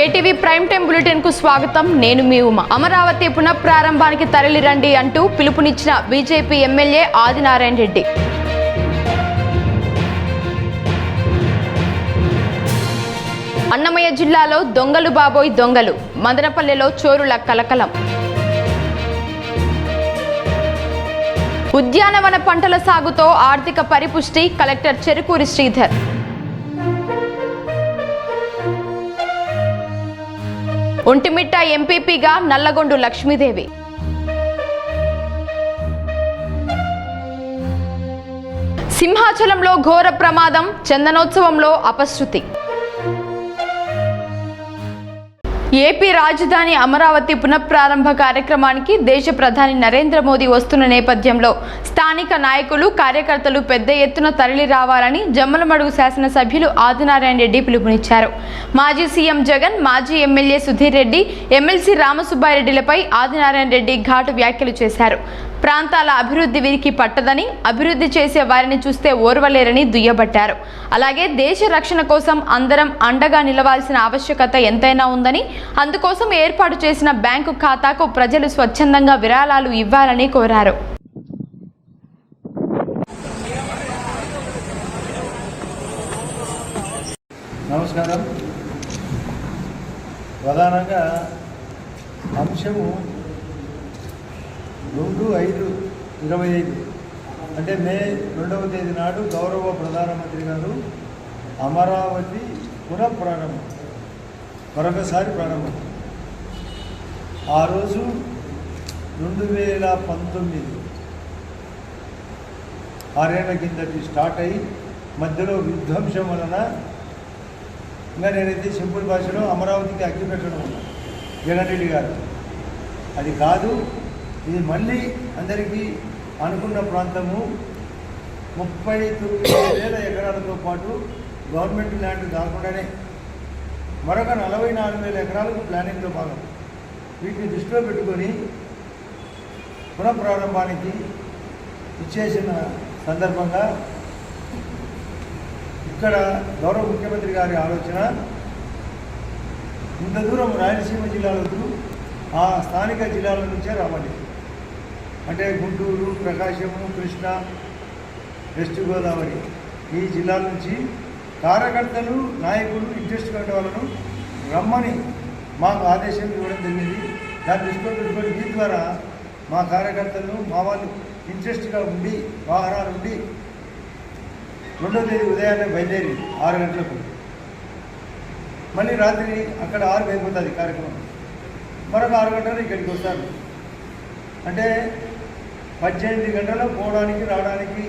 KTV prime time బులెటిన్కు స్వాగతం. నేను మీ ఉమ. అమరావతి పునఃప్రారంభానికి తరలిరండి అంటూ పిలుపునిచ్చిన బీజేపీ ఎమ్మెల్యే ఆదినారాయణ రెడ్డి. అన్నమయ్య జిల్లాలో దొంగలు బాబోయ్ దొంగలు. మదనపల్లెలో చోరుల కలకలం. ఉద్యానవన పంటల సాగుతో ఆర్థిక పరిపుష్టి కలెక్టర్ చెరుకూరి శ్రీధర్. ఒంటిమిట్ట ఎంపీపీగా నల్లగొండు లక్ష్మీదేవి. సింహాచలంలో ఘోర ప్రమాదం చందనోత్సవంలో అపశృతి. ఏపీ రాజధాని అమరావతి పునఃప్రారంభ కార్యక్రమానికి దేశ ప్రధాని నరేంద్ర మోదీ వస్తున్న నేపథ్యంలో స్థానిక నాయకులు కార్యకర్తలు పెద్ద ఎత్తున తరలి రావాలని జమ్మలమడుగు శాసనసభ్యులు ఆదినారాయణ రెడ్డి పిలుపునిచ్చారు. మాజీ సీఎం జగన్ మాజీ ఎమ్మెల్యే సుధీర్ రెడ్డి ఎమ్మెల్సీ రామసుబ్బారెడ్డిలపై ఆదినారాయణ రెడ్డి ఘాటు వ్యాఖ్యలు చేశారు. ప్రాంతాల అభివృద్ధి వీరికి పట్టదని అభివృద్ధి చేసే వారిని చూస్తే ఓర్వలేరని దుయ్యబట్టారు. అలాగే దేశ రక్షణ కోసం అందరం అండగా నిలవాల్సిన ఆవశ్యకత ఎంతైనా ఉందని అందుకోసం ఏర్పాటు చేసిన బ్యాంకు ఖాతాకు ప్రజలు స్వచ్ఛందంగా విరాళాలు ఇవ్వాలని కోరారు. నమస్కారం. ప్రధానంగా అంశము రెండు ఐదు ఇరవై ఐదు. అంటే మే రెండవ తేదీ నాడు గౌరవ ప్రధానమంత్రి గారు అమరావతి పునఃప్రారంభం మరొకసారి ప్రారంభం. ఆ రోజు రెండు వేల పంతొమ్మిది ఆరేళ్ళ కిందటి స్టార్ట్ అయ్యి మధ్యలో విధ్వంసం వలన ఇంకా నేనైతే సింపుల్ భాషలో అమరావతికి అగ్గి పెట్టడం జగన్ రెడ్డి గారు. అది కాదు ఇది మళ్ళీ అందరికీ అనుకున్న ప్రాంతము. ముప్పై తొమ్మిది వేల ఎకరాలతో పాటు గవర్నమెంట్ ల్యాండ్ కాకుండానే మరొక నలభై నాలుగు వేల ఎకరాలకు ప్లానింగ్లో భాగం. వీటిని దృష్టిలో పెట్టుకొని పునఃప్రారంభానికి ఇచ్చేసిన సందర్భంగా ఇక్కడ గౌరవ ముఖ్యమంత్రి గారి ఆలోచన ఇంత దూరం రాయలసీమ జిల్లాలకు ఆ స్థానిక జిల్లాల నుంచే రావాలి. అంటే గుంటూరు ప్రకాశము కృష్ణా వెస్ట్ గోదావరి ఈ జిల్లాల నుంచి కార్యకర్తలు నాయకులు ఇంట్రెస్ట్ కట్టే వాళ్ళను రమ్మని మాకు ఆదేశం ఇవ్వడం జరిగింది. దాన్ని దృష్టిలో పెట్టుకొని మీ ద్వారా మా కార్యకర్తలను మా వాళ్ళు ఇంట్రెస్ట్గా ఉండి వాహనాలు ఉండి రెండో తేదీ ఉదయాన్నే బయలుదేరి ఆరు గంటలకు. మళ్ళీ రాత్రి అక్కడ ఆరు అయిపోతుంది కార్యక్రమం. మరొక ఆరు గంటలు ఇక్కడికి వస్తారు. అంటే పద్దెనిమిది గంటలు పోవడానికి రావడానికి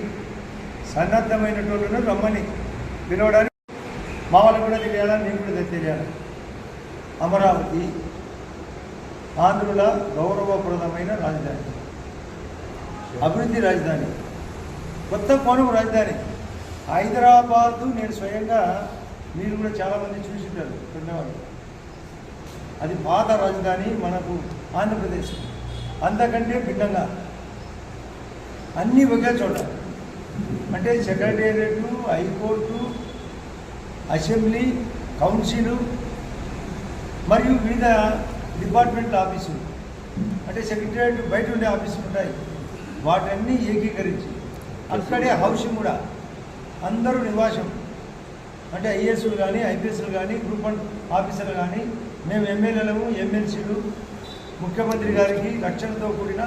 సన్నద్ధమైనటువంటి రమ్మని పిలవడానికి మా వాళ్ళకు కూడా తెలియాలా నేను కూడా తెలియాలి అమరావతి ఆంధ్రుల గౌరవప్రదమైన రాజధాని. అభివృద్ధి రాజధాని. కొత్త కోణం రాజధాని. హైదరాబాదు నేను స్వయంగా మీరు కూడా చాలామంది చూసింటారు పెద్దవాళ్ళు అది పాత రాజధాని మనకు ఆంధ్రప్రదేశ్. అంతకంటే భిన్నంగా అన్నీ ఒకే చోట. అంటే సెక్రటేరియట్ హైకోర్టు అసెంబ్లీ కౌన్సిలు మరియు వివిధ డిపార్ట్మెంట్ ఆఫీసులు. అంటే సెక్రటేరియట్ బయట ఉండే ఆఫీసులు ఉంటాయి. వాటన్నీ ఏకీకరించి. అక్కడే హౌసింగ్ కూడా అందరూ నివాసం అంటే ఐఏఎస్లు కానీ ఐపీఎస్లు కానీ గ్రూప్ వన్ ఆఫీసర్లు కానీ మేము ఎమ్మెల్యేలము ఎమ్మెల్సీలు ముఖ్యమంత్రి గారికి రక్షణతో కూడిన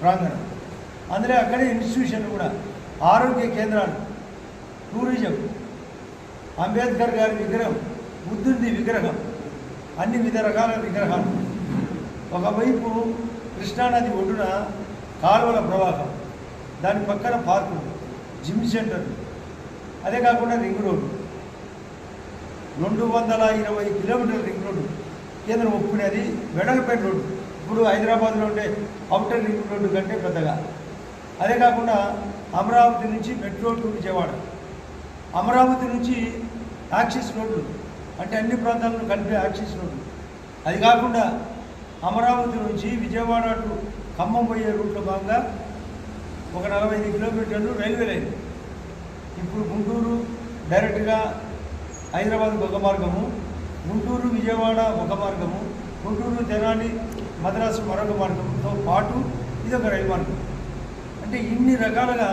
ప్రాంగణం. అందులో అక్కడే ఇన్స్టిట్యూషన్లు కూడా ఆరోగ్య కేంద్రాలు టూరిజం అంబేద్కర్ గారి విగ్రహం బుద్ధుంది విగ్రహం అన్ని వివిధ రకాల విగ్రహాలు. ఒకవైపు కృష్ణానది ఒడ్డున కాలువల ప్రవాహం దాని పక్కన పార్కు జిమ్ సెంటర్ అదే కాకుండా రింగ్ రోడ్డు రెండు వందల ఇరవై కిలోమీటర్ల రింగ్ రోడ్డు కేంద్రం ఒప్పుకునేది వెడగపేట రోడ్డు ఇప్పుడు హైదరాబాద్లో ఉండే అవుటర్ రింగ్ రోడ్డు కంటే పెద్దగా. అదే కాకుండా అమరావతి నుంచి మెట్రో టు విజయవాడ. అమరావతి నుంచి యాక్సిస్ రోడ్లు అంటే అన్ని ప్రాంతాలను కలిపే యాక్సిస్ రోడ్లు అది కాకుండా అమరావతి నుంచి విజయవాడ టు ఖమ్మం పోయే రూట్లో భాగంగా ఒక నలభై ఐదు కిలోమీటర్లు రైల్వే లైన్. ఇప్పుడు గుంటూరు డైరెక్ట్గా హైదరాబాద్ ఒక మార్గము గుంటూరు విజయవాడ ఒక మార్గము గుంటూరు తెనాలి మద్రాసు మరొక మార్గంతో పాటు ఇది ఒక రైలు మార్గం. అంటే ఇన్ని రకాలుగా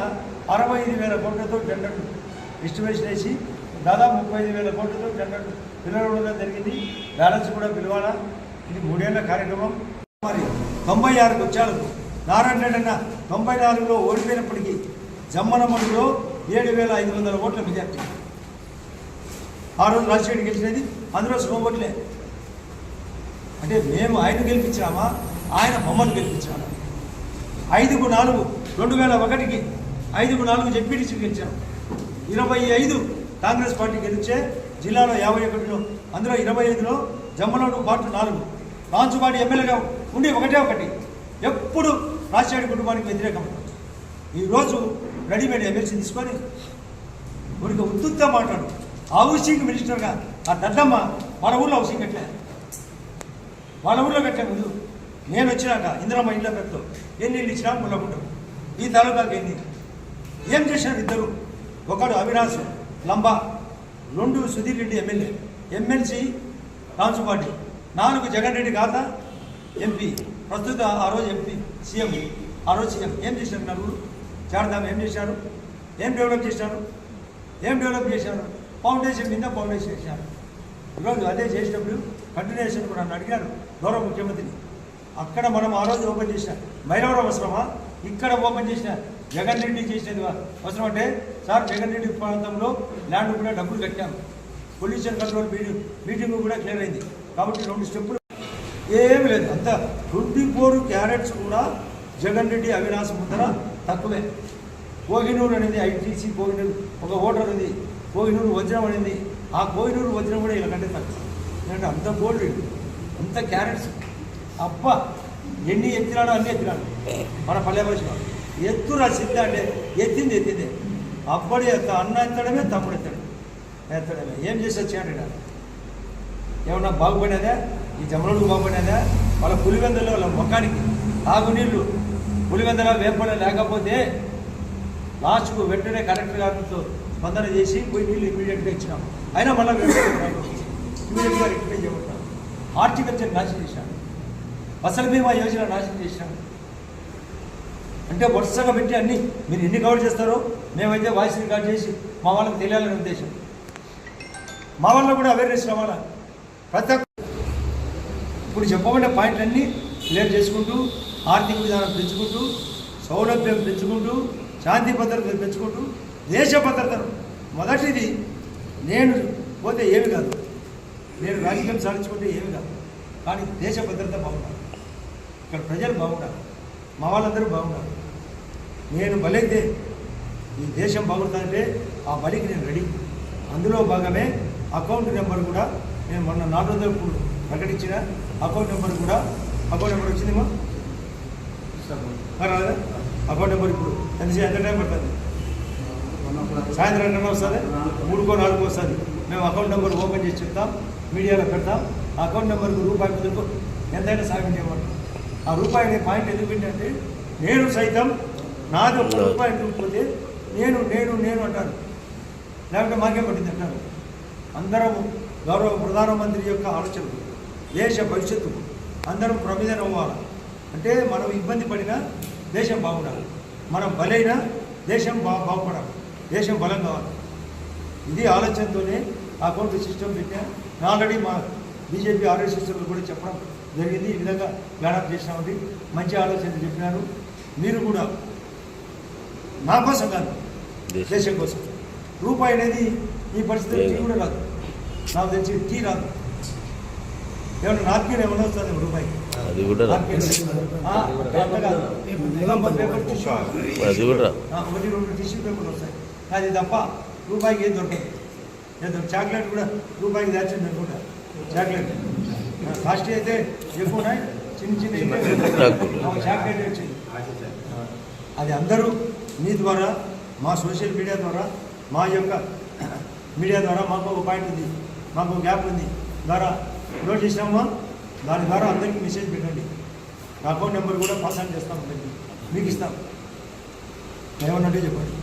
అరవై ఐదు వేల కోట్లతో టెండర్ ఎస్టిమేషన్ వేసి దాదాపు ముప్పై ఐదు వేల కోట్లతో టెండర్ పిలవడం జరిగింది. బ్యాలెన్స్ కూడా పిలవాలా? ఇది మూడేళ్ళ కార్యక్రమం. మరి తొంభై ఆరుకు వచ్చాడు నారాయణ రెడ్డి అన్న తొంభై నాలుగులో ఓడిపోయినప్పటికీ జమ్మనమడుగులో ఏడు వేల ఐదు వందల ఓట్ల మెజార్టీ. ఆ రోజు రాజశేఖర్ గెలిచినది. అందులో సుమోట్లే అంటే మేము ఆయన గెలిపించామా ఆయన మమ్మల్ని గెలిపించాడు ఐదుకు నాలుగు. రెండు వేల ఒకటికి ఐదుకు నాలుగు జెడ్పీటీసీ గెలిచాం ఇరవై ఐదు కాంగ్రెస్ పార్టీ గెలిచే జిల్లాలో యాభై ఒకటిలో అందులో ఇరవై ఐదులో జమ్మలోడు పాటు నాలుగు. రాంచుపాటి ఎమ్మెల్యేగా ఉండి ఒకటే ఒకటి. ఎప్పుడు రాజశేఖర కుటుంబానికి వ్యతిరేకం. ఈరోజు రెడీమేడ్ ఎమ్మెల్సీ తీసుకొని ఊరికి ఉత్తుత్తా మాట్లాడు. హౌసింగ్ మినిస్టర్గా ఆ దద్దమ్మ వాళ్ళ ఊళ్ళో హౌసింగ్ కట్టలే వాళ్ళ ఊళ్ళో కట్టే ముందు నేను వచ్చినాక ఇందిరమ్మ ఇళ్ళ పెద్ద ఎన్ని ఇల్లు ఇచ్చినా ముళ్ళకుంటాం ఈ తాలూకాకి ఎన్ని ఏం చేశారు ఇద్దరు? ఒకడు అవినాష్ లంబా రెండు సుధీర్ రెడ్డి ఎమ్మెల్యే ఎమ్మెల్సీ రాంచుపాటి నాలుగు జగన్ రెడ్డి ఖాత ఎంపీ ప్రస్తుత ఆ రోజు ఎంపీ సీఎం ఆ రోజు సీఎం. ఏం చేశారు నలుగురు? చారదాం ఏం చేశారు? ఏం డెవలప్ చేశారు? ఏం డెవలప్ చేశారు? ఫౌండేషన్ మీద ఫౌండేషన్ చేశారు. ఈరోజు అదే చేసినప్పుడు కంటిన్యూషన్ కూడా నన్ను అడిగారు గౌరవ ముఖ్యమంత్రిని. అక్కడ మనం ఆ రోజు ఓపెన్ చేసిన మైలవరం అవసరమా ఇక్కడ ఓపెన్ చేసిన జగన్ రెడ్డి చేసినది అవసరం అంటే సార్ జగన్ రెడ్డి ప్రాంతంలో ల్యాండ్ కూడా డబ్బులు కట్టాము పొల్యూషన్ కంట్రోల్ మీటింగ్ మీటింగ్ కూడా క్లియర్ అయింది. కాబట్టి రెండు స్టెప్పులు ఏమి లేదు. అంత ట్వంటీ ఫోర్ క్యారెట్స్ కూడా జగన్ రెడ్డి అవినాశం ముందర తక్కువే. కోహినూరు అనేది ఐటీసీ కోహినూరు ఒక ఓటర్ ఉంది. కోహినూరు వజ్రం అనేది ఆ కోహినూరు వజ్రం కూడా ఇలాగంటే తక్కువ. ఎందుకంటే అంత గోల్డ్ అంత క్యారెట్స్. అబ్బా! ఎన్ని ఎత్తినాడో అన్ని ఎత్తినాడు. మన పల్లె భాషలో ఎత్తురా సిద్ధ అంటే ఎత్తింది ఎత్తింది. అప్పటి ఎత్త అన్న ఎత్తడమే తమ్ముడు ఎత్తడం ఎత్తడమే. ఏం చేసి వచ్చాడు ఏమన్నా బాగుపడేదా ఈ జమనుడు బాగుపడేదా వాళ్ళ పులివెందులో వాళ్ళ ముఖానికి తాగునీళ్ళు. పులివెందుల వేపడ లేకపోతే లాస్ట్కు వెంటనే కలెక్టర్ గారితో స్పందన చేసి పోయి నీళ్ళు ఇమీడియట్గా ఇచ్చినాం. అయినా మళ్ళీ ఇమీడియట్గా రిక్వై చేయబట్టాం హార్టికల్చర్ నాశనం చేశాను ఫసల్ బీమా యోజన నాశనం చేశాను అంటే వరుసగా పెట్టి అన్ని మీరు ఎన్ని కవర్ చేస్తారో మేమైతే వాయిస్ రికార్డ్ చేసి మా వాళ్ళకి తెలియాలనే ఉద్దేశం. మా వాళ్ళ కూడా అవేర్నెస్ రావాలా? ప్రతి ఇప్పుడు చెప్పబడిన పాయింట్లన్నీ క్లియర్ చేసుకుంటూ ఆర్థిక విధానం పెంచుకుంటూ సౌలభ్యం పెంచుకుంటూ శాంతి భద్రత పెంచుకుంటూ దేశ భద్రతను. మొదటిది నేను పోతే ఏమి కాదు. నేను రాజకీయం సాధించుకుంటే ఏమి కాదు. కానీ దేశ భద్రత బాగుండాలి ఇక్కడ ప్రజలు బాగుంటారు మా వాళ్ళందరూ బాగుండాలి. నేను బలైతే ఈ దేశం బాగుంటుందంటే ఆ బలికి నేను రెడీ. అందులో భాగమే అకౌంట్ నెంబర్ కూడా నేను మొన్న నాలుగు వందల ఇప్పుడు ప్రకటించిన అకౌంట్ నెంబర్ కూడా. అకౌంట్ నెంబర్ వచ్చిందేమో రాదా అకౌంట్ నెంబర్ ఇప్పుడు. ఎంత ఎంత టైం పడుతుంది? సాయంత్రం రెండు వస్తుంది? మూడుకో నాలుగు వస్తుంది. మేము అకౌంట్ నెంబర్ ఓపెన్ చేసి చెప్తాం మీడియాలో పెడతాం. ఆ అకౌంట్ నెంబర్కు రూపాయి ఎంత ఎంతైనా సాయం చేయమంటాం. ఆ రూపాయి అనే పాయింట్ ఎందుకు అంటే నేను సైతం నాది ఒక రూపాయి పోతే నేను నేను నేను అంటాను లేకపోతే మాకేం పట్టింది అంటారు? అందరం గౌరవ ప్రధానమంత్రి యొక్క ఆలోచన దేశ భవిష్యత్తు అందరం ప్రమిదన అవ్వాలి? అంటే మనం ఇబ్బంది పడినా దేశం బాగుండాలి. మనం బలైనా దేశం బా బాగుపడాలి. దేశం బలం కావాలి. ఇది ఆలోచనతోనే అకౌంట్ సిస్టమ్ పెట్టా ఆల్రెడీ మా బీజేపీ ఆర్ఎస్ఎస్లు కూడా చెప్పడం జరిగింది. ఈ విధంగా ప్లానప్ చేసినామండి. మంచి ఆలోచన చెప్పినారు. మీరు కూడా నా కోసం కాదు దేశం. కోసం. రూపాయి అనేది ఈ పరిస్థితి టీ కూడా రాదు. నాకు తెలిసి టీ రాదు. ఏమన్నా నాప్కిన్ ఏమన్నా వస్తుంది రూపాయి. అది కూడా. అది కూడా ఒకటి రెండు టిష్యూ పేపర్లు వస్తాయి. అది తప్ప రూపాయికి ఏం దొరకదు. ఏదో చాక్లెట్ కూడా రూపాయికి దాచింది అనుకుంటా. చాక్లెట్ కాస్ట్ అయితే ఎక్కువ ఉన్నాయి చిన్న చిన్న చాక్లెట్ వచ్చింది అది అందరూ మీ ద్వారా మా సోషల్ మీడియా ద్వారా మా యొక్క మీడియా ద్వారా మాకు ఒక పాయింట్ ఉంది మాకు ఒక గ్యాప్ ఉంది. ద్వారా నోట్ చేసినామా దాని ద్వారా అందరికీ మెసేజ్ పెట్టండి. నా అకౌంట్ నెంబర్ కూడా పాస్ ఆన్ చేస్తాం మీకు ఇస్తాం. ఏమన్నట్టు చెప్పండి?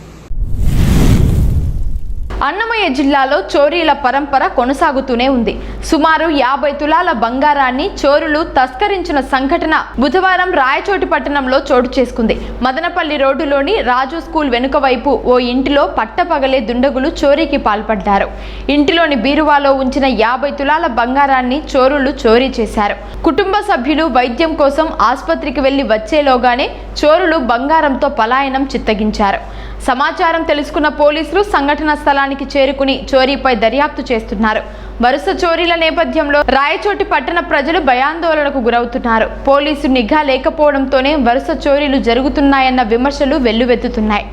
అన్నమయ్య జిల్లాలో చోరీల పరంపర కొనసాగుతూనే ఉంది. సుమారు యాభై తులాల బంగారాన్ని చోరులు తస్కరించిన సంఘటన బుధవారం రాయచోటి పట్టణంలో చోటు చేసుకుంది. మదనపల్లి రోడ్డులోని రాజు స్కూల్ వెనుక వైపు ఓ ఇంటిలో పట్టపగలే దుండగులు చోరీకి పాల్పడ్డారు. ఇంటిలోని బీరువాలో ఉంచిన యాభై తులాల బంగారాన్ని చోరులు చోరీ చేశారు. కుటుంబ సభ్యులు వైద్యం కోసం ఆసుపత్రికి వెళ్ళి వచ్చేలోగానే చోరులు బంగారంతో పలాయనం చిత్తగించారు. సమాచారం తెలుసుకున్న పోలీసులు సంఘటన స్థలానికి చేరుకుని చోరీపై దర్యాప్తు చేస్తున్నారు. వరుస చోరీల నేపథ్యంలో రాయచోటి పట్టణ ప్రజలు భయాందోళనకు గురవుతున్నారు. పోలీసు నిఘా లేకపోవడంతోనే వరుస చోరీలు జరుగుతున్నాయన్న విమర్శలు వెల్లువెత్తుతున్నాయి.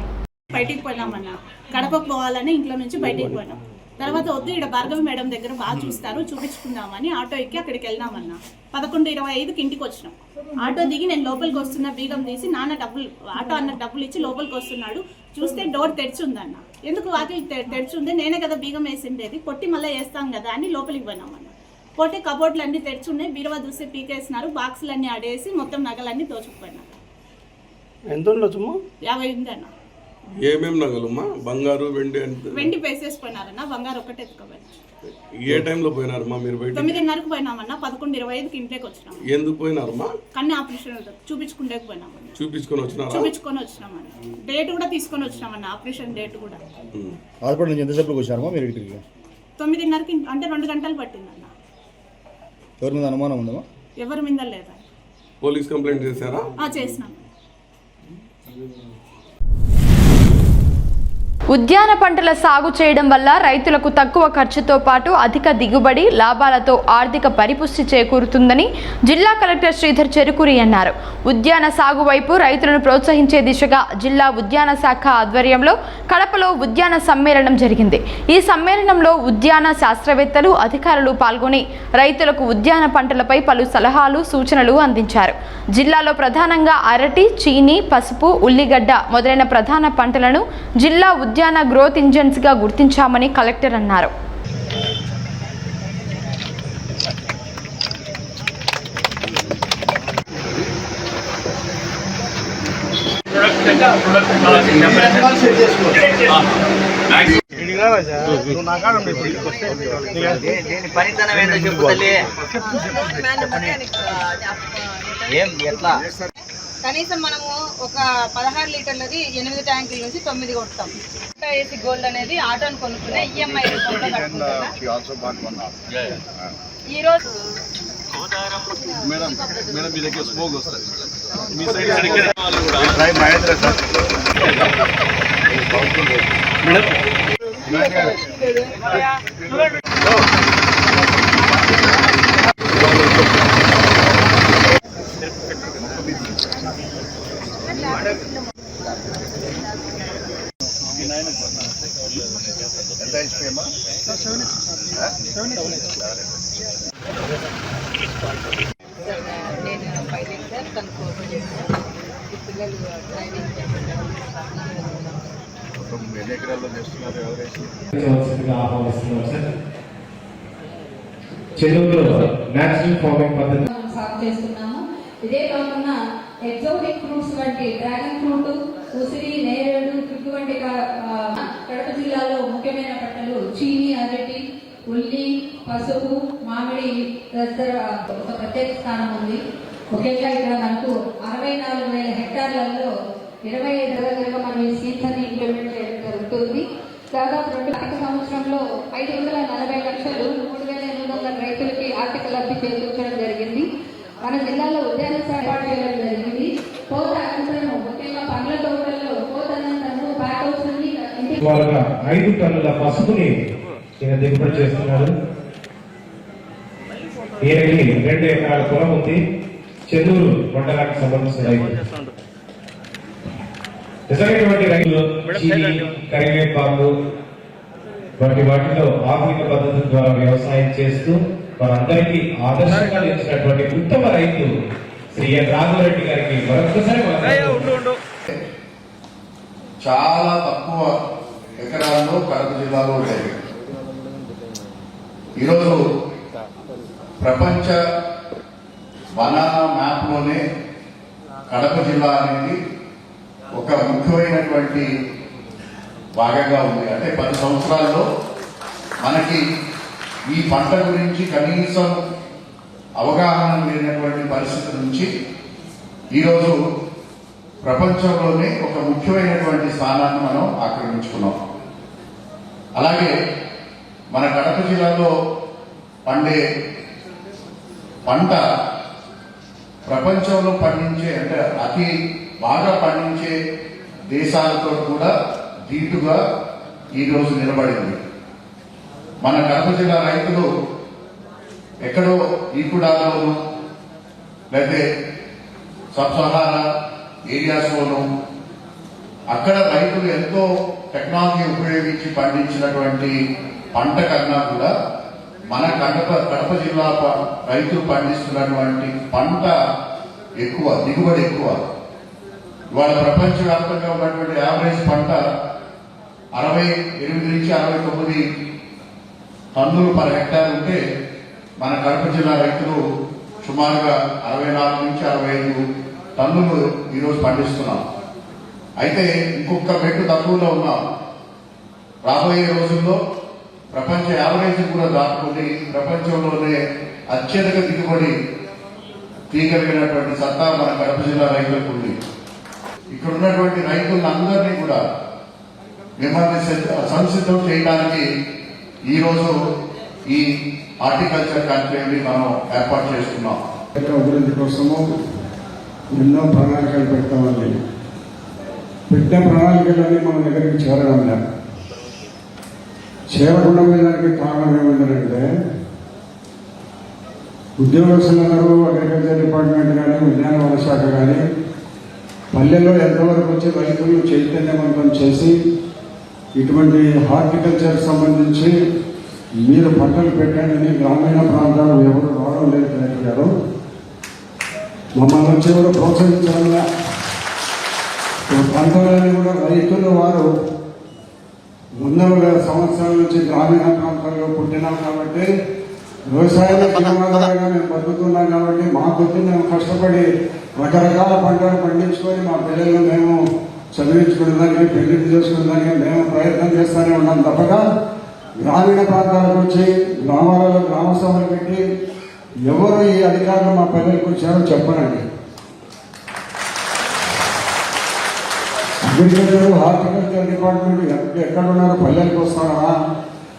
బయటికి పోయినామన్నా కడపకు పోవాలని ఇంట్లో నుంచి బయటికి పోయినాం. తర్వాత వద్దు ఇక్కడ భార్గవి మేడం దగ్గర బాగా చూస్తారు చూపించుకుందామని ఆటో ఎక్కి అక్కడికి వెళ్దామన్నా పదకొండు ఇరవై ఐదుకి ఇంటికి వచ్చినాం. ఆటో దిగి నేను లోపలికి వస్తున్న బీగం తీసి నాన్న డబ్బులు ఆటో అన్న డబ్బులు ఇచ్చి లోపలికి వస్తున్నాడు. చూస్తే డోర్ తెరిచి ఉందన్న ఎందుకు వాకిలి తె- తెరిచి ఉంది నేనే కదా బీగం వేసిండేది. కొట్టి మళ్ళీ వేస్తాం కదా అని లోపలికి పోయినామన్న. కొట్టి కబోర్డ్లు అన్ని తెరిచి ఉన్నాయి బీరువా చూస్తే పీకేసినారు బాక్సులు అన్ని ఆడేసి మొత్తం నగలన్నీ దోచుకుపోయినారు. ఎంత ఉండొచ్చుమా యాభై ఉందన్న. ఏమేం నగలమ్మా? బంగారు వెండి అంటే వెండి పేసేసిపోయినారన్న బంగారు ఒక్కటే ఎత్తుకోపోయినా ఏ టైంలో పోయినారమ్మా మీరు బయట తొమ్మిదిన్నరకు పోయినామన్నా పదకొండు ఇరవై ఐదుకి ఇంట్లోకి వచ్చినాం. ఎందుకు పోయినారమ్మా? కన్ను ఆపరేషన్ చూపించుకుంటే పోయినామన్నా. చూపించుకొని వచ్చినారా? చూపించుకొని వచ్చినామన్న. డేట్ కూడా తీసుకొని వచ్చినామన్న ఆపరేషన్ డేట్ కూడా. హాస్పిటల్ నుంచి ఎంతసేపుకి వచ్చారమ్మా మీరు ఇక్కడికి? తొమ్మిదిన్నరకి అంటే రెండు గంటలు పట్టిందన్న. ఎవరి మీద అనుమానం ఉందమ్మా? ఎవరి మీద లేదా? పోలీస్ కంప్లైంట్ చేశారా? ఆ, చేసినాం. ఉద్యాన పంటల సాగు చేయడం వల్ల రైతులకు తక్కువ ఖర్చుతో పాటు అధిక దిగుబడి లాభాలతో ఆర్థిక పరిపుష్టి చేకూరుతుందని జిల్లా కలెక్టర్ శ్రీధర్ చెరుకురి అన్నారు. ఉద్యాన సాగు వైపు రైతులను ప్రోత్సహించే దిశగా జిల్లా ఉద్యాన శాఖ ఆధ్వర్యంలో కడపలో ఉద్యాన సమ్మేళనం జరిగింది. ఈ సమ్మేళనంలో ఉద్యాన శాస్త్రవేత్తలు అధికారులు పాల్గొని రైతులకు ఉద్యాన పంటలపై పలు సలహాలు సూచనలు అందించారు. జిల్లాలో ప్రధానంగా అరటి చీని పసుపు ఉల్లిగడ్డ మొదలైన ప్రధాన పంటలను జిల్లా ఉద్యాన గ్రోత్ ఇంజన్స్గా గుర్తించామని కలెక్టర్ అన్నారు. దీని పనితనం ఏంటో చెప్పు తల్లి. ఏం ఎట్లా? కనీసం మనము ఒక పదహారు లీటర్లది ఎనిమిది ట్యాంకుల నుంచి తొమ్మిది కొడతాం. ఏసీ గోల్డ్ అనేది ఆటోని కొనుక్కునే ఈఎంఐ రూపంలో కట్టుకుంటున్నా ఈ రోజు నేను ఈ పిల్లలు డ్రైవింగ్ సార్ నేచురల్ ఫార్మింగ్ పద్ధతి సాగు చేస్తున్నాము ఇదే కాకుండా ఎగ్జోటిక్ ఫ్రూట్స్ వంటి డ్రాగన్ ఫ్రూట్ ఉసిరి నేరేడు ఇటువంటి కడప జిల్లాలో ముఖ్యమైన పంటలు చీని అరటి ఉల్లి పసుపు మామిడి తదితర ఒక ప్రత్యేక స్థానం ఉంది. ముఖ్యంగా ఇక్కడ మనకు అరవై నాలుగు వేల హెక్టార్లలో ఇరవై ఐదు రోజులుగా మనం ఈ సీజన్ ఇంప్లిమెంట్ చేయడం జరుగుతుంది. దాదాపు రెండు ఆర్థిక సంవత్సరంలో ఐదు వందల నలభై లక్షలు మూడు వేల ఎనిమిది వందల రైతులకి ఆర్థిక లబ్ధి చేకూర్చడం జరిగింది. మన జిల్లాలో ఉద్యాన ఏర్పాటు చేయడం జరిగింది. కోత అనంతరం ముఖ్యంగా పండ్ల తోటల్లో కోత అనంతరం ప్యాక్ అవుతుంది ఐదు టన్నుల పసుపుని ఈయన దిగుబడి చేస్తున్నాడు. ఈయనకి రెండు ఎకరాల పొలం ఉంది. చెన్నూరు మండలానికి సంబంధించిన రైతు. నిజమైనటువంటి రైతులు కరివేపాకు వంటి వాటిలో ఆధునిక పద్ధతి ద్వారా వ్యవసాయం చేస్తూ వారందరికీ ఆదర్శంగా నిలిచినటువంటి ఉత్తమ రైతు శ్రీ ఎన్ రాఘవరెడ్డి గారికి మరొకసారి చాలా తక్కువ ఎకరాల్లో కడప జిల్లాలో ఉండేవి ఈరోజు ప్రపంచ బనానా మ్యాప్లోనే కడప జిల్లా అనేది ఒక ముఖ్యమైనటువంటి భాగంగా ఉంది. అంటే పది సంవత్సరాల్లో మనకి ఈ పంట గురించి కనీసం అవగాహన లేనటువంటి పరిస్థితి నుంచి ఈరోజు ప్రపంచంలోనే ఒక ముఖ్యమైనటువంటి స్థానాన్ని మనం ఆక్రమించుకున్నాం. అలాగే జిల్లాలో పండే పంట ప్రపంచంలో పండించే అంటే అతి బాగా పండించే దేశాలతో కూడా ధీటుగా ఈరోజు నిలబడింది. మన కడప జిల్లా రైతులు ఎక్కడో ఈకుడాలోను లేకపోతే సబ్సహారా ఏరియాస్లోను అక్కడ రైతులు ఎంతో టెక్నాలజీ ఉపయోగించి పండించినటువంటి పంట కన్నా కూడా మన కడప కడప జిల్లా ప- రైతులు పండిస్తున్నటువంటి పంట ఎక్కువ దిగుబడి ఎక్కువ. ఇవాళ ప్రపంచవ్యాప్తంగా ఉన్నటువంటి యావరేజ్ పంట అరవై ఎనిమిది నుంచి అరవై తొమ్మిది టన్నులు పర్ హెక్టార్ ఉంటే మన కడప జిల్లా రైతులు సుమారుగా అరవై నాలుగు నుంచి అరవై ఐదు టన్నులు ఈరోజు పండిస్తున్నాం. అయితే ఇంకొక మెట్టు తక్కువలో ఉన్నాం. రాబోయే రోజుల్లో ప్రపంచ యావరేజ్ కూడా దాటుకుని ప్రపంచంలోనే అత్యధిక దిగుబడి తీయగలిగినటువంటి సత్తా మన కడప జిల్లా రైతులకు ఉంది. ఇక్కడ ఉన్నటువంటి రైతులందరినీ కూడా మిమ్మల్ని సంసిద్ధం చేయడానికి ఈరోజు ఈ హార్టికల్చర్ కాన్క్లేవ్ని మనం ఏర్పాటు చేసుకున్నాం అభివృద్ధి కోసము ఎన్నో ప్రణాళికలు పెడతామండి పెట్టిన ప్రణాళికలన్నీ మనం దగ్గరికి చేరడం లేదు. చేరకుండా పోయేదానికి కారణం ఏమిటంటే ఉద్యోగస్తులందరూ అగ్రికల్చర్ డిపార్ట్మెంట్ కానీ విజ్ఞాన శాఖ కానీ పల్లెల్లో ఎంతవరకు వచ్చి రైతులు చైతన్యవంతం చేసి ఇటువంటి హార్టికల్చర్ సంబంధించి మీరు పంటలు పెట్టండి అని గ్రామీణ ప్రాంతాలు ఎవరు రావడం లేదు కలెక్టర్ గారు. మమ్మల్ని వచ్చి కూడా ప్రోత్సహించాలా పంటలని కూడా రైతులు వారు వందల సంవత్సరాల నుంచి గ్రామీణ ప్రాంతాల్లో పుట్టినాం కాబట్టి వ్యవసాయంలో జీవనాధారంగా మేము బతుకుతున్నాం కాబట్టి మా కొద్ది మేము కష్టపడి రకరకాల పంటలు పండించుకొని మా పిల్లలు మేము చదివించుకునేదానికి పెళ్ళి చేసుకునేదానికి మేము ప్రయత్నం చేస్తూనే ఉన్నాం. తప్పక గ్రామీణ ప్రాంతాలకు వచ్చి గ్రామాలలో గ్రామ సభలు పెట్టి ఎవరు ఈ అధికారులు మా పిల్లలకు వచ్చారో చెప్పనండి. అగ్రికల్చర్ హార్టికల్చర్ డిపార్ట్మెంట్ ఎక్కడ ఉన్నారో పల్లెలకు వస్తారా?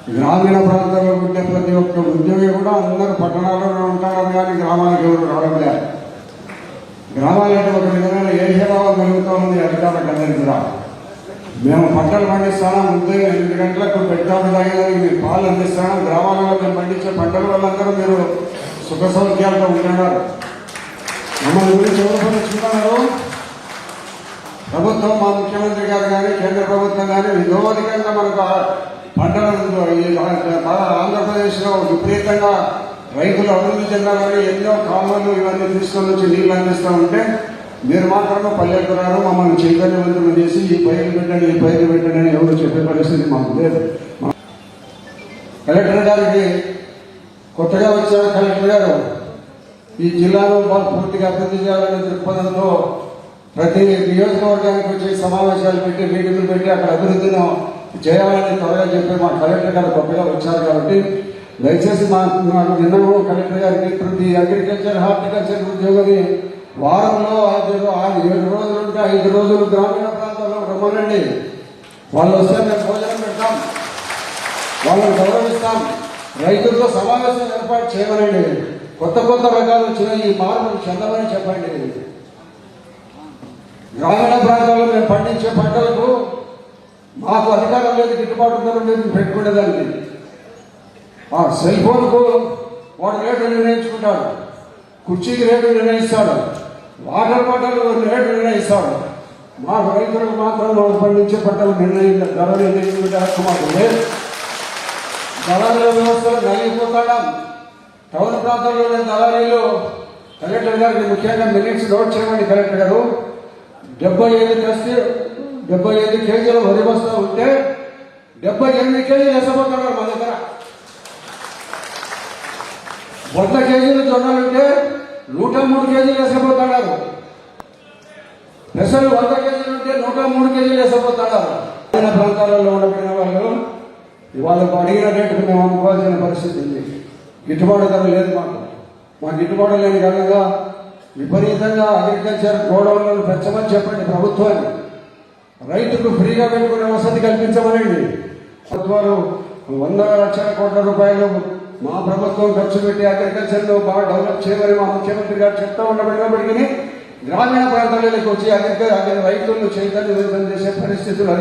గ్రామీణ ప్రాంతాల్లో ఉండే ప్రతి ఒక్క ఉద్యోగి కూడా అందరూ పట్టణాల్లోనే ఉంటారని కానీ గ్రామాలకు ఎవరు రావడం లేదు గ్రామాలంటే ఒక విధమైన ఏ సేవావం కలుగుతూ ఉంది అధికారులకు అందరికీ మేము పంటలు పండిస్తాం ఉదయం ఎనిమిది గంటలకు పెట్టాము తాగేదానికి మీరు పాలు అందిస్తాము గ్రామాలలో మేము పండించే పంటల వాళ్ళందరూ మీరు సుఖ సౌఖ్యాలతో ఉంటున్నారు. మమ్మల్ని గురించి ఎవరు పట్టించుకున్నారు ప్రభుత్వం మా ముఖ్యమంత్రి గారు కానీ కేంద్ర ప్రభుత్వం కానీ వినోదికంగా మనకు ఆ పంటలను ఈ ఆంధ్రప్రదేశ్లో విపరీతంగా రైతులు అభివృద్ధి చెందాలని ఎన్నో కాలువలు ఇవన్నీ తీసుకొని వచ్చి నీళ్ళు అందిస్తూ ఉంటే మీరు మాత్రమే పల్లెకు మమ్మల్ని చైతన్యవంతులు చేసి ఈ పైరు పెట్టండి ఈ పైరు పెట్టండి అని ఎవరు చెప్పే పరిస్థితి మాకు లేదు. కలెక్టర్ గారికి కొత్తగా వచ్చారు కలెక్టర్ గారు ఈ జిల్లాను పూర్తిగా అభివృద్ధి చేయాలనే దృక్పథంతో ప్రతి నియోజకవర్గానికి వచ్చి సమావేశాలు పెట్టి మీటింగ్లు పెట్టి అక్కడ అభివృద్ధిని చేయాలని త్వరగా చెప్పి మా కలెక్టర్ గారు గొప్పగా వచ్చారు కాబట్టి దయచేసి మా నిన్నము నిన్న కలెక్టర్ గారికి ప్రతి అగ్రికల్చర్ హార్టికల్చర్ ఉద్యోగిని వారంలో ఐదు ఏడు రోజులు ఉంటే ఐదు రోజులు గ్రామీణ ప్రాంతాల్లో రమ్మనండి. వాళ్ళు వస్తే మేము భోజనం పెడతాం. వాళ్ళని గౌరవిస్తాం. రైతులతో సమావేశం ఏర్పాటు చేయమనండి. కొత్త కొత్త రకాలు వచ్చిన ఈ మార్పులు చెందమని చెప్పండి. గ్రామీణ ప్రాంతాల్లో మేము పండించే పంటలకు మాకు అధికారం లేదు గిట్టుబాటు ధర లేదు పెట్టుకునేదానికి ఆ సెల్ ఫోన్కు వాడు రేటు నిర్ణయించుకుంటాడు కుర్చీకి రేటు నిర్ణయిస్తాడు వాటర్ బాటిల్ రేటు నిర్ణయిస్తాడు. మా రైతులకు మాత్రం మనం పండించే పంటలు నిర్ణయించ ధర నిర్ణయించుకుంటే హక్కు మాకు లేదు. దళారుల వ్యవస్థలు నలిగిపోతాడా? టౌన్ ప్రాంతాల్లోని దళారీలు కలెక్టర్ గారికి ముఖ్యంగా మినిట్స్ నోట్ చేయమని కలెక్టర్ గారు డెబ్బై ఐదు కస్తే డెబ్బై ఐదు కేజీలు వరి బస్తా ఉంటే డెబ్బై ఎనిమిది కేజీలు వేసబోతున్నారు మా దగ్గర. వంద కేజీలు జొన్నలుంటే నూట మూడు కేజీలు వేసబోతున్నారు పెసలు వంద కేజీలు ఉంటే నూట మూడు కేజీలు వేసబోతున్నారు గ్రామీణ ప్రాంతాలలో ఉండబడిన వాళ్ళు వాళ్ళకు అడిగిన రేటుకు మేము అమ్ముకోవాల్సిన పరిస్థితి ఉంది. గిట్టుబాటు ధర లేదు మాకు. మా గిట్టుబాటు లేని కారణంగా విపరీతంగా అగ్రికల్చర్ గోడౌన్లను పెంచమని చెప్పండి ప్రభుత్వాన్ని. రైతుకు ఫ్రీగా పెట్టుకునే వసతి కల్పించమనండి. ప్రభుత్వాలు వంద లక్షల కోట్ల రూపాయలు మా ప్రభుత్వం ఖర్చు పెట్టి అగ్రికల్చర్లో బాగా డెవలప్ చేయమని మా ముఖ్యమంత్రి గారు చెప్తా ఉండబడినప్పటికీ గ్రామీణ ప్రాంతాలకు వచ్చి అగ్రికల్చర్ రైతులను చైతన్యవంతం చేసే పరిస్థితులు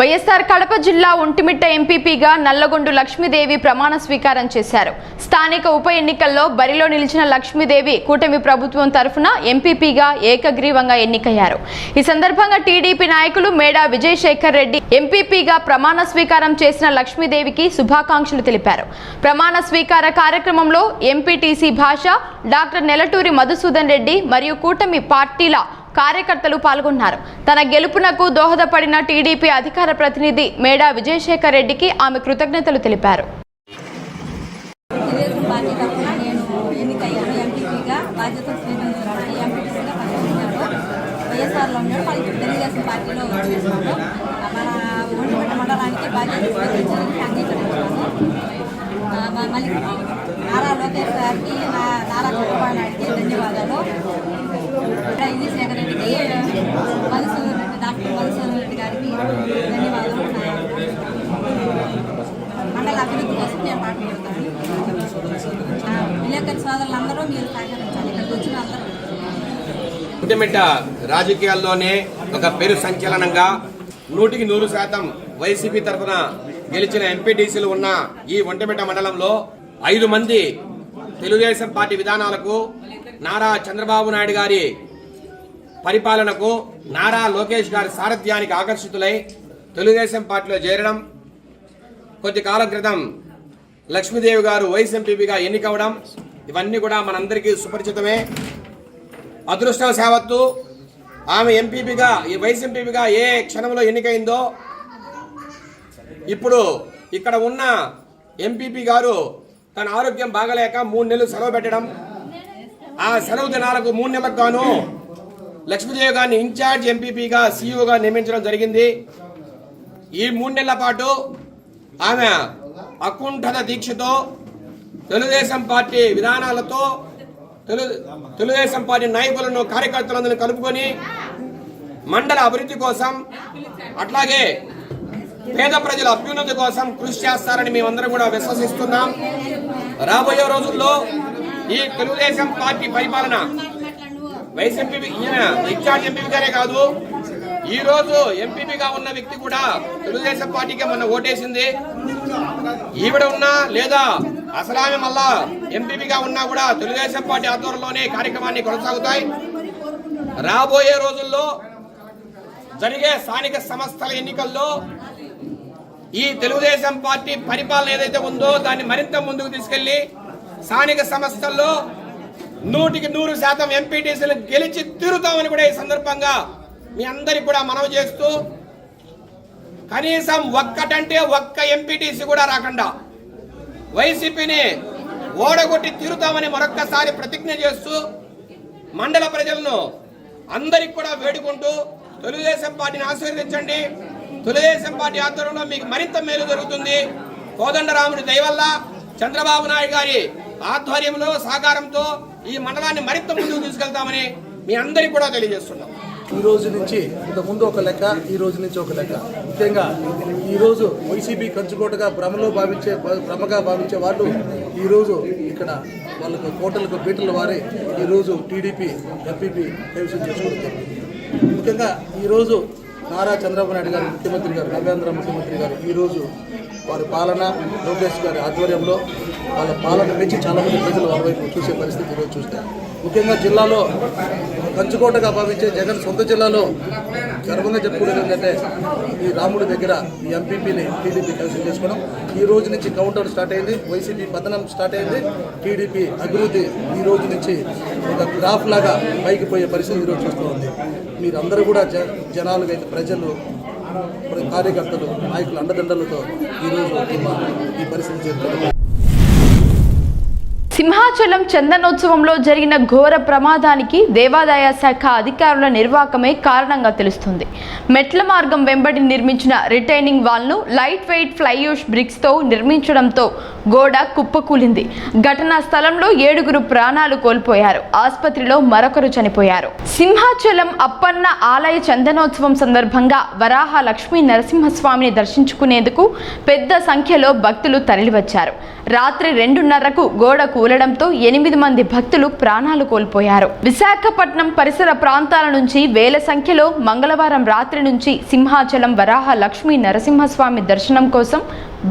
వైఎస్ఆర్ కడప జిల్లా ఒంటిమిట్ట ఎంపీపీగా నల్లగొండు లక్ష్మీదేవి ప్రమాణ స్వీకారం చేశారు. స్థానిక ఉప ఎన్నికల్లో బరిలో నిలిచిన లక్ష్మీదేవి కూటమి ప్రభుత్వం తరఫున ఎంపీపీగా ఏకగ్రీవంగా ఎన్నికయ్యారు. ఈ సందర్భంగా టీడీపీ నాయకులు మేడా విజయశేఖర్ రెడ్డి ఎంపీపీగా ప్రమాణ స్వీకారం చేసిన లక్ష్మీదేవికి శుభాకాంక్షలు తెలిపారు. ప్రమాణ స్వీకార కార్యక్రమంలో ఎంపీటీసీ భాష డాక్టర్ నెలటూరి మధుసూదన్ రెడ్డి మరియు కూటమి పార్టీల కార్యకర్తలు పాల్గొన్నారు. తన గెలుపునకు దోహదపడిన టీడీపీ అధికార ప్రతినిధి మేడా విజయశేఖర్ రెడ్డికి ఆమె కృతజ్ఞతలు తెలిపారు. వైఎస్ఆర్లో ఉన్నాడు మళ్ళీ తెలుగుదేశం పార్టీలో మన మండలానికి బాధ్యత స్వీకరించడానికి అంగీకరించాను. మళ్ళీ నారా లోకేష్ గారికి నారా చంద్రబాబు నాయుడికి ధన్యవాదాలు. ఇక్కడ విజయశేఖర్ రెడ్డికి మధుసూదన్ రెడ్డి డాక్టర్ మధుసూదన్ రెడ్డి గారికి ధన్యవాదాలు. మండల అభివృద్ధి కోసం నేను పాటుపడతాను ఆ, విలేకరి సోదరులందరూ మీరు సహకరించాలి. ఇక్కడికి వచ్చిన అందరూ. ఒంటిమిట్ట రాజకీయాల్లోనే ఒక పెరు సంచలనంగా నూటికి నూరు శాతం వైసీపీ తరఫున గెలిచిన ఎంపీటీసీలు ఉన్న ఈ ఒంటిమిట్ట మండలంలో ఐదు మంది తెలుగుదేశం పార్టీ విధానాలకు నారా చంద్రబాబు నాయుడు గారి పరిపాలనకు నారా లోకేష్ గారి సారథ్యానికి ఆకర్షితులై తెలుగుదేశం పార్టీలో చేరడం కొద్ది కాలం క్రితం లక్ష్మీదేవి గారు వైస్ ఎంపీపీగా ఎన్నికవడం ఇవన్నీ కూడా మనందరికీ సుపరిచితమే. అదృష్టవశావత్తు ఆమె ఎంపీపీగా ఈ వైస్ ఎంపీపీగా ఏ క్షణంలో ఎన్నికైందో ఇప్పుడు ఇక్కడ ఉన్న ఎంపీపీ గారు తన ఆరోగ్యం బాగలేక మూడు నెలలు సెలవు పెట్టడం ఆ సెలవు దినాలకు మూడు నెలలకు గాను లక్ష్మీదేవి గారిని ఇన్ఛార్జ్ ఎంపీపీగా సీఈఓగా నియమించడం జరిగింది. ఈ మూడు నెలల పాటు ఆమె అకుంఠత దీక్షతో తెలుగుదేశం పార్టీ విధానాలతో తెలు తెలుగుదేశం పార్టీ నాయకులను కార్యకర్తలందరినీ కలుపుకొని మండల అభివృద్ధి కోసం అట్లాగే పేద ప్రజల అభ్యున్నతి కోసం కృషి చేస్తారని మేమందరం కూడా విశ్వసిస్తున్నాం. రాబోయే రోజుల్లో ఈ తెలుగుదేశం పార్టీ పరిపాలన వైస్ ఎంపీ ఈయన ఇన్ఛార్జ్ ఎంపీ గారే కాదు. ఈ రోజు ఎంపీపీగా ఉన్న వ్యక్తి కూడా తెలుగుదేశం పార్టీకి మొన్న ఓటేసింది. ఈవిడ ఉన్నా లేదా అసలు ఆమె మళ్ళా ఎంపీపీగా ఉన్నా కూడా తెలుగుదేశం పార్టీ ఆధ్వర్యంలోనే కార్యక్రమాన్ని కొనసాగుతాయి. రాబోయే రోజుల్లో జరిగే స్థానిక సంస్థల ఎన్నికల్లో ఈ తెలుగుదేశం పార్టీ పరిపాలన ఏదైతే ఉందో దాన్ని మరింత ముందుకు తీసుకెళ్ళి స్థానిక సంస్థల్లో నూటికి నూరు శాతం ఎంపీటీసీలు గెలిచి తీరుతామని కూడా ఈ సందర్భంగా మీ అందరికి కూడా మనవి చేస్తూ కనీసం ఒక్కటంటే ఒక్క ఎంపీటీసీ కూడా రాకుండా వైసీపీని ఓడగొట్టి తీరుతామని మరొక్కసారి ప్రతిజ్ఞ చేస్తూ మండల ప్రజలను అందరికి కూడా వేడుకుంటూ తెలుగుదేశం పార్టీని ఆశీర్వదించండి. తెలుగుదేశం పార్టీ ఆధ్వర్యంలో మీకు మరింత మేలు జరుగుతుంది. కోదండరాముడి దయవల్ల చంద్రబాబు నాయుడు గారి ఆధ్వర్యంలో సహకారంతో ఈ మండలాన్ని మరింత ముందుకు తీసుకెళ్తామని మీ అందరికీ కూడా తెలియజేస్తున్నాం. ఈ రోజు నుంచి ఇంతకుముందు ఒక లెక్క ఈ రోజు నుంచి ఒక లెక్క. ముఖ్యంగా ఈరోజు వైసీపీ కంచుకోటగా భ్రమలో భావించే భ్రమగా భావించే వాళ్ళు ఈరోజు ఇక్కడ వాళ్ళకు కోటలకు బీటలు వారి ఈ రోజు టీడీపీ ఎంపీపీ కైవసం చేసుకుంటారు ముఖ్యంగా ఈరోజు నారా చంద్రబాబు నాయుడు గారు ముఖ్యమంత్రి గారు నవ్యాంధ్ర ముఖ్యమంత్రి గారు ఈరోజు వారి పాలన లోకేష్ గారి ఆధ్వర్యంలో వాళ్ళ పాలన నుంచి చాలామంది ప్రజలు వాళ్ళ వైపు చూసే పరిస్థితి ఈరోజు చూస్తే. ముఖ్యంగా జిల్లాలో కంచుకోటగా భావించే జగన్ సొంత జిల్లాలో గర్వంగా చెప్పుకునేది ఏంటంటే ఈ రాముడి దగ్గర ఈ ఎంపీపీని టీడీపీ కలిసి చేసుకోవడం. ఈ రోజు నుంచి కౌంటర్ స్టార్ట్ అయింది. వైసీపీ పతనం స్టార్ట్ అయింది. టీడీపీ అభివృద్ధి ఈ రోజు నుంచి ఒక గ్రాఫ్ లాగా పైకి పోయే పరిస్థితి ఈరోజు చూస్తూ ఉంది. మీరందరూ కూడా జ జనాలుగా అయితే ప్రజలు కార్యకర్తలు నాయకుల అండదండలతో ఈరోజు ఈ ఈ పరిస్థితి చేరుకుంటున్నారు సింహాచలం చందనోత్సవంలో జరిగిన ఘోర ప్రమాదానికి దేవాదాయ శాఖ అధికారుల నిర్వాహకమే కారణంగా తెలుస్తుంది. మెట్ల మార్గం వెంబడి నిర్మించిన రిటైనింగ్ వాల్ను లైట్ వెయిట్ ఫ్లైయూష్ బ్రిక్స్తో నిర్మించడంతో గోడ కుప్పకూలింది. ఘటనా స్థలంలో ఏడుగురు ప్రాణాలు కోల్పోయారు. ఆసుపత్రిలో మరొకరు చనిపోయారు. సింహాచలం అప్పన్న ఆలయ చందనోత్సవం సందర్భంగా వరాహ లక్ష్మీ నరసింహస్వామిని దర్శించుకునేందుకు పెద్ద సంఖ్యలో భక్తులు తరలివచ్చారు. రాత్రి రెండున్నరకు గోడ కూలడంతో ఎనిమిది మంది భక్తులు ప్రాణాలు కోల్పోయారు. విశాఖపట్నం పరిసర ప్రాంతాల నుంచి వేల సంఖ్యలో మంగళవారం రాత్రి నుంచి సింహాచలం వరాహ లక్ష్మీ నరసింహస్వామి దర్శనం కోసం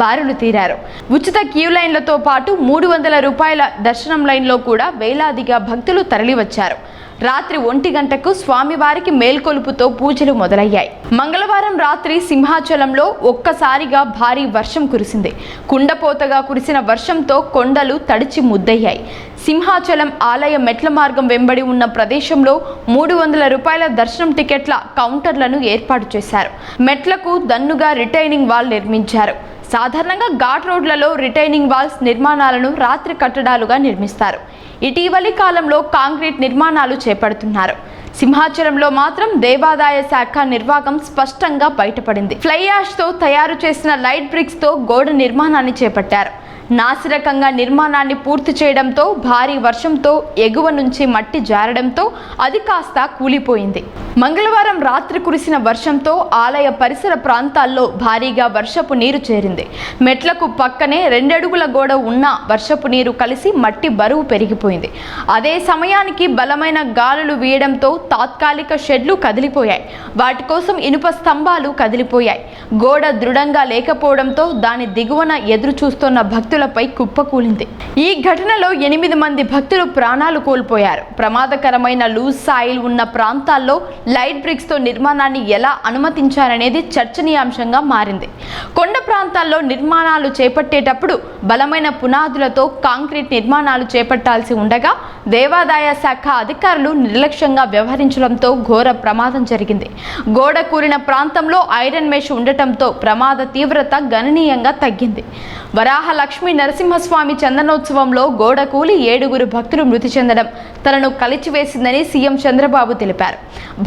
బారులు తీరారు. ఉచిత క్యూ లైన్లతో పాటు మూడు వందల రూపాయల దర్శనం లైన్లో కూడా వేలాదిగా భక్తులు తరలివచ్చారు. రాత్రి ఒంటి గంటకు స్వామివారికి మేల్కొలుపుతో పూజలు మొదలయ్యాయి. మంగళవారం రాత్రి సింహాచలంలో ఒక్కసారిగా భారీ వర్షం కురిసింది. కుండపోతగా కురిసిన వర్షంతో కొండలు తడిచి ముద్దయ్యాయి. సింహాచలం ఆలయ మెట్ల మార్గం వెంబడి ఉన్న ప్రదేశంలో మూడు వందల రూపాయల దర్శనం టికెట్ల కౌంటర్లను ఏర్పాటు చేశారు. మెట్లకు దన్నుగా రిటైనింగ్ వాల్ నిర్మించారు. సాధారణంగా ఘాట్ రోడ్లలో రిటైనింగ్ వాల్స్ నిర్మాణాలను రాత్రి కట్టడాలుగా నిర్మిస్తారు. ఇటీవలి కాలంలో కాంక్రీట్ నిర్మాణాలు చేపడుతున్నారు. సింహాచలంలో మాత్రం దేవాదాయ శాఖ నిర్వాహకం స్పష్టంగా బయటపడింది. ఫ్లై తో తయారు చేసిన లైట్ బ్రిక్స్తో గోడ నిర్మాణాన్ని చేపట్టారు. నాసిరకంగా నిర్మాణాన్ని పూర్తి చేయడంతో భారీ వర్షంతో ఎగువ నుంచి మట్టి జారడంతో అది కాస్త కూలిపోయింది. మంగళవారం రాత్రి కురిసిన వర్షంతో ఆలయ పరిసర ప్రాంతాల్లో భారీగా వర్షపు నీరు చేరింది. మెట్లకు పక్కనే రెండడుగుల గోడ ఉన్న వర్షపు నీరు కలిసి మట్టి బరువు పెరిగిపోయింది. అదే సమయానికి బలమైన గాలులు వీయడంతో తాత్కాలిక షెడ్లు కదిలిపోయాయి. వాటి కోసం ఇనుప స్తంభాలు కదిలిపోయాయి. గోడ దృఢంగా లేకపోవడంతో దాని దిగువన ఎదురు చూస్తున్న భక్తులపై కుప్పకూలింది ఈ ఘటనలో ఎనిమిది మంది భక్తులు ప్రాణాలు కోల్పోయారు. ప్రమాదకరమైన లూజ్ సాయిల్ ఉన్న ప్రాంతాల్లో లైట్ బ్రిక్స్తో నిర్మాణాన్ని ఎలా అనుమతించారనేది చర్చనీయాంశంగా మారింది. కొండ ప్రాంతాల్లో నిర్మాణాలు చేపట్టేటప్పుడు బలమైన పునాదులతో కాంక్రీట్ నిర్మాణాలు చేపట్టాల్సి ఉండగా దేవాదాయ శాఖ అధికారులు నిర్లక్ష్యంగా వ్యవహరించడంతో ఘోర ప్రమాదం జరిగింది. గోడ కూరిన ప్రాంతంలో ఐరన్ మెష్ ఉండటంతో ప్రమాద తీవ్రత గణనీయంగా తగ్గింది. వరాహ లక్ష్మీ నరసింహస్వామి చందనోత్సవంలో గోడ కూలి ఏడుగురు భక్తులు మృతి చెందడం తనను కలిచివేసిందని సీఎం చంద్రబాబు తెలిపారు.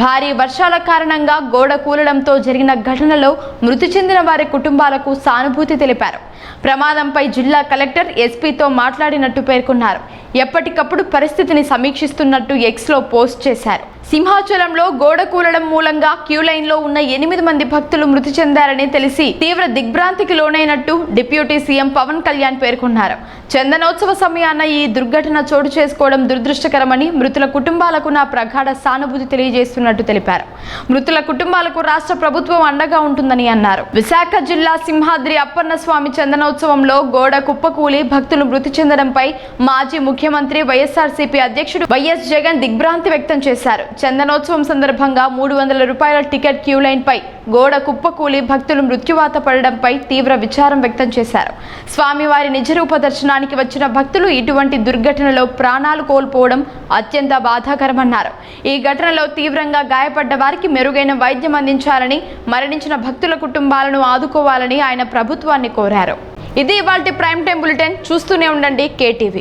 భారీ వర్షాల కారణంగా గోడ కూలడంతో జరిగిన ఘటనలో మృతి చెందిన వారి కుటుంబాలకు సానుభూతి తెలిపారు. ప్రమాదంపై జిల్లా కలెక్టర్ ఎస్పీతో మాట్లాడినట్టు పేర్కొన్నారు. ఎప్పటికప్పుడు పరిస్థితిని సమీక్షిస్తున్నట్టు ఎక్స్లో పోస్ట్ చేశారు. సింహాచలంలో గోడ కూలడం మూలంగా క్యూ లైన్లో ఉన్న ఎనిమిది మంది భక్తులు మృతి చెందారని తెలిసి తీవ్ర దిగ్భ్రాంతికి లోనైనట్టు డిప్యూటీ సీఎం పవన్ కళ్యాణ్ పేర్కొన్నారు. చందనోత్సవ సమయాన ఈ దుర్ఘటన చోటు చేసుకోవడం దురదృష్టకరమని మృతుల కుటుంబాలకు నా ప్రగాఢ సానుభూతి తెలియజేస్తున్నట్టు తెలిపారు. మృతుల కుటుంబాలకు రాష్ట్ర ప్రభుత్వం అండగా ఉంటుందని అన్నారు. విశాఖ జిల్లా సింహాద్రి అప్పన్న స్వామి చందనోత్సవంలో గోడ కుప్పకూలి భక్తులు మృతి చెందడంపై మాజీ ముఖ్యమంత్రి వైఎస్ఆర్సీపీ అధ్యక్షుడు వైఎస్ జగన్ దిగ్భ్రాంతి వ్యక్తం చేశారు. చందనోత్సవం సందర్భంగా మూడు వందల రూపాయల టికెట్ క్యూ లైన్ పై గోడ కుప్పకూలి భక్తులు మృత్యువాత పడడంపై తీవ్ర విచారం వ్యక్తం చేశారు. స్వామివారి నిజరూప దర్శనానికి వచ్చిన భక్తులు ఇటువంటి దుర్ఘటనలో ప్రాణాలు కోల్పోవడం అత్యంత బాధాకరమన్నారు. ఈ ఘటనలో తీవ్రంగా గాయపడ్డ వారికి మెరుగైన వైద్యం అందించాలని మరణించిన భక్తుల కుటుంబాలను ఆదుకోవాలని ఆయన ప్రభుత్వాన్ని కోరారు. ఇది ఇవాళ ప్రైమ్ టైం బులెటిన్. చూస్తూనే ఉండండి కేటీవీ.